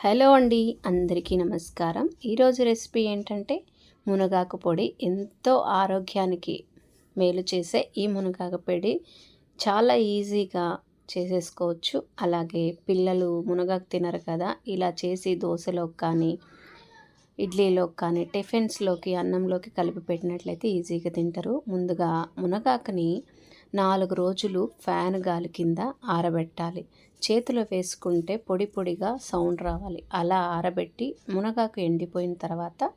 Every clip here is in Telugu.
హలో అండి అందరికీ నమస్కారం. ఈరోజు రెసిపీ ఏంటంటే మునగాకు పొడి. ఎంతో ఆరోగ్యానికి మేలు చేసే ఈ మునగాకు పొడి. చాలా ఈజీగా చేసేసుకోవచ్చు. అలాగే పిల్లలు మునగాకు తినరు కదా ఇలా చేసి దోశలోకి కానీ ఇడ్లీలో కానీ టిఫిన్స్లోకి అన్నంలోకి కలిపి పెట్టినట్లయితే ఈజీగా తింటారు. ముందుగా మునగాకుని నాలుగు రోజులు ఫ్యాన్ గాలి కింద ఆరబెట్టాలి. చేతిలో వేసుకుంటే పొడి పొడిగా సౌండ్ రావాలి. అలా ఆరబెట్టి మునగాకు ఎండిపోయిన తర్వాత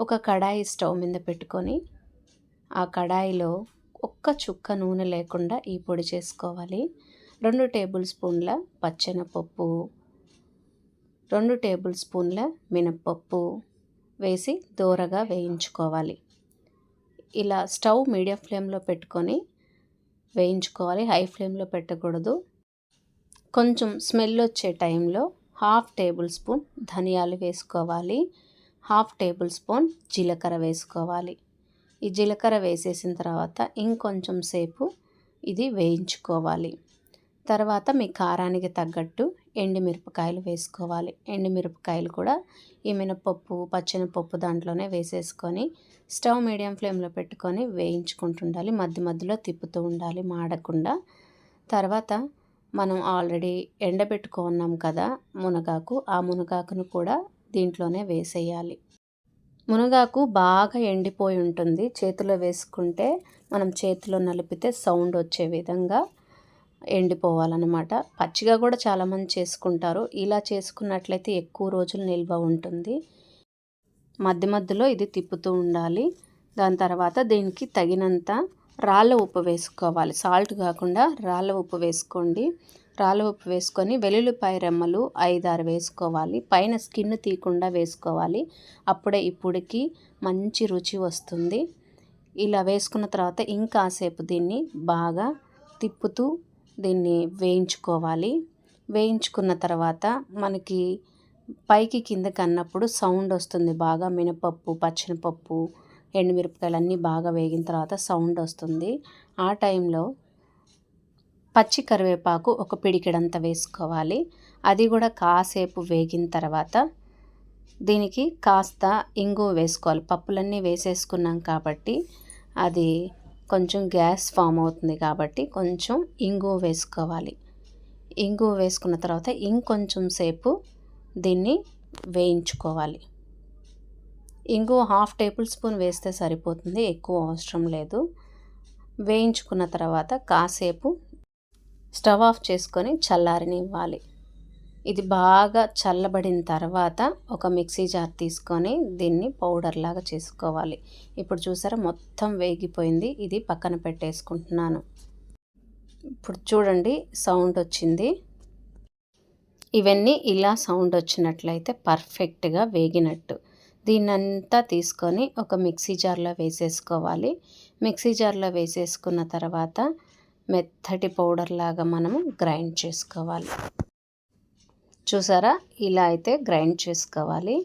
ఒక కడాయి స్టవ్ మీద పెట్టుకొని ఆ కడాయిలో ఒక్క చుక్క నూనె లేకుండా ఈ పొడి చేసుకోవాలి. రెండు టేబుల్ స్పూన్ల పచ్చెనపప్పు రెండు టేబుల్ స్పూన్ల మినప్పప్పు వేసి దూరగా వేయించుకోవాలి. ఇలా స్టవ్ మీడియం ఫ్లేమ్లో పెట్టుకొని వేయించుకోవాలి. హై ఫ్లేమ్లో పెట్టకూడదు. కొంచెం స్మెల్ వచ్చే టైంలో హాఫ్ టేబుల్ స్పూన్ ధనియాలు వేసుకోవాలి. హాఫ్ టేబుల్ స్పూన్ జీలకర్ర వేసుకోవాలి. ఈ జీలకర్ర వేసేసిన తర్వాత ఇంకొంచెం సేపు ఇది వేయించుకోవాలి. తర్వాత మీ కారానికి తగ్గట్టు ఎండుమిరపకాయలు వేసుకోవాలి. ఎండుమిరపకాయలు కూడా ఈ మినపప్పు పచ్చెనపప్పు దాంట్లోనే వేసేసుకొని స్టవ్ మీడియం ఫ్లేమ్లో పెట్టుకొని వేయించుకుంటుండాలి. మధ్య మధ్యలో తిప్పుతూ ఉండాలి మాడకుండా. తర్వాత మనం ఆల్రెడీ ఎండబెట్టుకున్నాం కదా మునగాకు ఆ మునగాకును కూడా దీంట్లోనే వేసేయాలి. మునగాకు బాగా ఎండిపోయి ఉంటుంది. చేతిలో వేసుకుంటే మనం చేతిలో నలిపితే సౌండ్ వచ్చే విధంగా ఎండిపోవాలన్నమాట. పచ్చిగా కూడా చాలామంది చేసుకుంటారు. ఇలా చేసుకున్నట్లయితే ఎక్కువ రోజులు నిల్వ ఉంటుంది. మధ్య మధ్యలో ఇది తిప్పుతూ ఉండాలి. దాని తర్వాత దీనికి తగినంత రాళ్ళ ఉప్పు వేసుకోవాలి. సాల్ట్ కాకుండా రాళ్ళ ఉప్పు వేసుకోండి. రాళ్ళ ఉప్పు వేసుకొని వెల్లుల్లిపాయ రెమ్మలు ఐదారు వేసుకోవాలి. పైన స్కిన్ తీయకుండా వేసుకోవాలి. అప్పుడే ఇప్పుడికి మంచి రుచి వస్తుంది. ఇలా వేసుకున్న తర్వాత ఇంకాసేపు దీన్ని బాగా తిప్పుతూ దీన్ని వేయించుకోవాలి. వేయించుకున్న తర్వాత మనకి పైకి కిందకి అన్నప్పుడు సౌండ్ వస్తుంది బాగా. మినపప్పు పచ్చనిపప్పు ఎండుమిరపకాయలు అన్నీ బాగా వేగిన తర్వాత సౌండ్ వస్తుంది. ఆ టైంలో పచ్చి కరివేపాకు ఒక పిడికెడంత వేసుకోవాలి. అది కూడా కాసేపు వేగిన తర్వాత దీనికి కాస్త ఇంగు వేసుకోవాలి. పప్పులన్నీ వేసేసుకున్నాం కాబట్టి అది కొంచెం గ్యాస్ ఫామ్ అవుతుంది కాబట్టి కొంచెం ఇంగు వేసుకోవాలి. ఇంగు వేసుకున్న తర్వాత ఇంకొంచెం సేపు దీన్ని వేయించుకోవాలి. ఇంగు హాఫ్ టేబుల్ స్పూన్ వేస్తే సరిపోతుంది ఎక్కువ అవసరం లేదు. వేయించుకున్న తర్వాత కాసేపు స్టవ్ ఆఫ్ చేసుకొని చల్లారనివ్వాలి. ఇది బాగా చల్లబడిన తర్వాత ఒక మిక్సీ జార్ తీసుకొని దీన్ని పౌడర్ లాగా చేసుకోవాలి. ఇప్పుడు చూసారా మొత్తం వేగిపోయింది. ఇది పక్కన పెట్టేసుకుంటున్నాను. ఇప్పుడు చూడండి సౌండ్ వచ్చింది. ఇవన్నీ ఇలా సౌండ్ వచ్చినట్లయితే పర్ఫెక్ట్గా వేగినట్టు. దీన్నంతా తీసుకొని ఒక మిక్సీ జార్లో వేసేసుకోవాలి. మిక్సీ జార్లో వేసేసుకున్న తర్వాత మెత్తటి పౌడర్ లాగా మనము గ్రైండ్ చేసుకోవాలి. చూసారా? ఇలా అయితే గ్రైండ్ చేసుకోవాలి.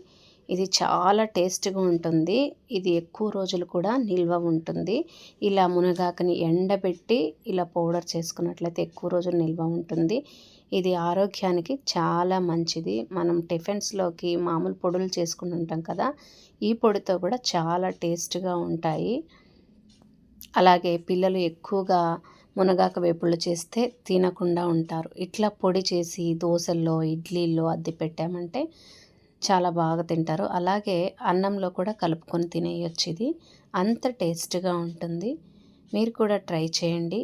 ఇది చాలా టేస్ట్గా ఉంటుంది. ఇది ఎక్కువ రోజులు కూడా నిల్వ ఉంటుంది. ఇలా మునగాకని ఎండబెట్టి ఇలా పౌడర్ చేసుకున్నట్లయితే ఎక్కువ రోజులు నిల్వ ఉంటుంది. ఇది ఆరోగ్యానికి చాలా మంచిది. మనం టిఫిన్స్లోకి మామూలు పొడులు చేసుకుని ఉంటాం కదా ఈ పొడితో కూడా చాలా టేస్ట్గా ఉంటాయి. అలాగే పిల్లలు ఎక్కువగా మునగాక వేపుళ్ళు చేస్తే తినకుండా ఉంటారు. ఇట్లా పొడి చేసి దోశల్లో ఇడ్లీల్లో అద్దె పెట్టామంటే చాలా బాగా తింటారు. అలాగే అన్నంలో కూడా కలుపుకొని తినేయొచ్చు ఇది. అంత టేస్ట్గా ఉంటుంది. మీరు కూడా ట్రై చేయండి.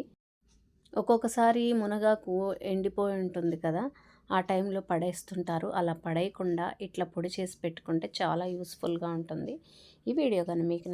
ఒక్కొక్కసారి మునగాకు ఎండిపోయి ఉంటుంది కదా ఆ టైంలో పడేస్తుంటారు. అలా పడేయకుండా ఇట్లా పొడి చేసి పెట్టుకుంటే చాలా యూస్ఫుల్గా ఉంటుంది. ఈ వీడియో కానీ మీకు